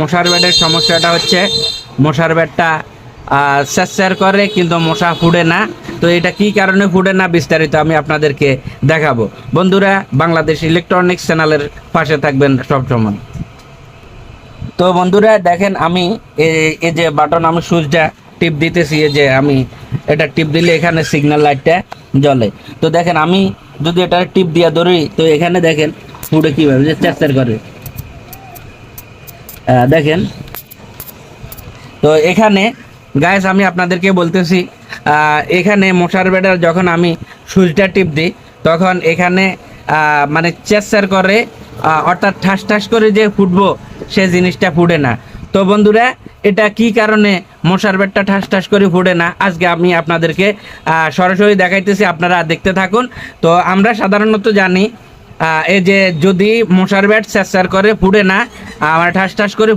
মশার ব্যাটের সমস্যাটা হচ্ছে মশার ব্যাটটা স্যার করে কিন্তু মশা ফুডে না। তো এটা কি কারণে ফুডে না বিস্তারিত আমি আপনাদেরকে দেখাবো। বন্ধুরা, বাংলাদেশ ইলেকট্রনিক্স চ্যানেলের পাশে থাকবেন সবসময়। তো বন্ধুরা, দেখেন আমি এই যে বাটন, আমি সুইচটা টিপ দিতেছি, এই যে আমি এটা টিপ দিলে এখানে সিগন্যাল লাইটটা জ্বলে। তো দেখেন আমি যদি এটা টিপ দিয়া ধরি, তো এখানে দেখেন ফুডে কীভাবে, যে চ্যার করে। দেখেন। তো এখানে গাইস আমি আপনাদেরকে বলতেছি এখানে মশার বেডার যখন আমি সুইচটা টিপ দিই, তখন এখানে মানে চেষ্টার করে অর্থাৎ ঠাস ঠাস করে যে ফুটবো, সে জিনিসটা ফুটে না। তো বন্ধুরা, এটা কি কারণে মশার বেডটা ঠাস ঠাস করে ফুটে না? আজকে আমি আপনাদেরকে সরাসরি দেখাইতেছি, আপনারা দেখতে থাকুন। তো আমরা সাধারণত জানি এই যে যদি মশার ব্যাট স্যার করে ফুটে না আমার ঠাস ঠাস করে